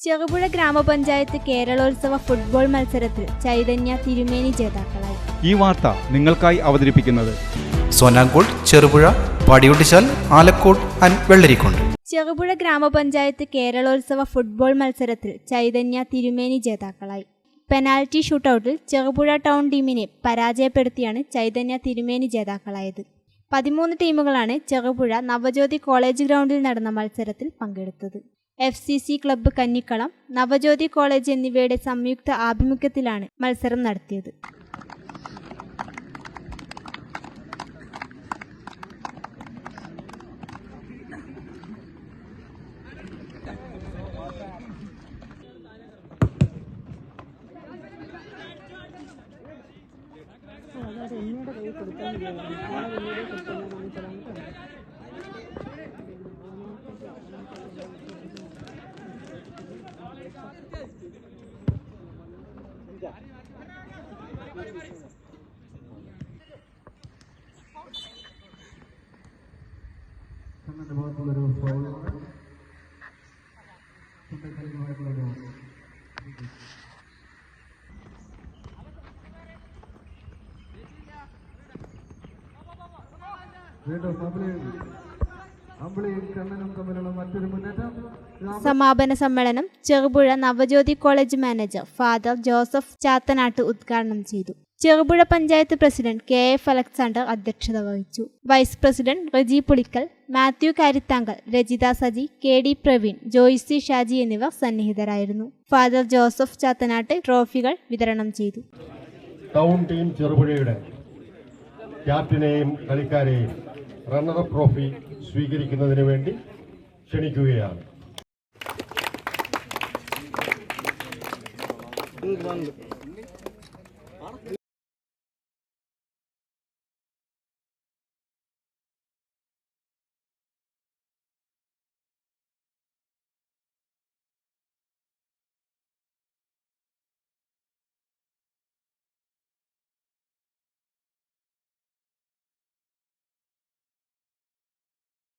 ചെറുപുഴ ഗ്രാമപഞ്ചായത്ത് കേരളോത്സവ ഫുട്ബോൾ മത്സരത്തിൽ ചൈതന്യ തിരുമേനി ജേതാക്കളായി. ഈ വാർത്ത നിങ്ങൾക്കായി അവതരിപ്പിക്കുന്നത് സോനാങ്കോട് ചെറുപുഴ പടിയുട്ടിച്ചാൽ ആലക്കോട് ആൻഡ് വെള്ളരിക്കുണ്ട്. ചെറുപുഴ ഗ്രാമപഞ്ചായത്ത് കേരളോത്സവ ഫുട്ബോൾ മത്സരത്തിൽ ചൈതന്യ തിരുമേനി ജേതാക്കളായി. പെനാൽറ്റി ഷൂട്ടൌട്ടിൽ ചെറുപുഴ ടൗൺ ടീമിനെ പരാജയപ്പെടുത്തിയാണ് ചൈതന്യ തിരുമേനി ജേതാക്കളായത്. പതിമൂന്ന് ടീമുകളാണ് ചെറുപുഴ നവജ്യോതി കോളേജ് ഗ്രൗണ്ടിൽ നടന്ന മത്സരത്തിൽ പങ്കെടുത്തത്. F C C club Kannikkalam Navajyothi college എന്നിവയുടെ സംയുക്ത ആഭിമുഖ്യത്തിലാണ് മത്സരം നടത്തിയത്. बहुत बड़े फॉल छोटे खेल बहुत बड़े Great of public. സമാപന സമ്മേളനം Cherupuzha Navajyothi college manager father Joseph Chathanattu ഉദ്ഘാടനം ചെയ്തു. Cherupuzha panchayat president K F Alexander അധ്യക്ഷത വഹിച്ചു. Vice president Reji Pulickal Mathew Karithankal Rajitha Saji K D Praveen Joicy Shaji എന്നിവർ സന്നിഹിതരായിരുന്നു. ഫാദർ ജോസഫ് ചാത്തനാട്ട് ട്രോഫികൾ വിതരണം ചെയ്തു. ടൗൺ ടീം ചെറുപുഴയുടെ ക്യാപ്റ്റനെയും കളിക്കാരെയും റണ്ണറപ്പ് ട്രോഫി സ്വീകരിക്കുന്നതിന് വേണ്ടി ക്ഷണിക്കുകയാണ്.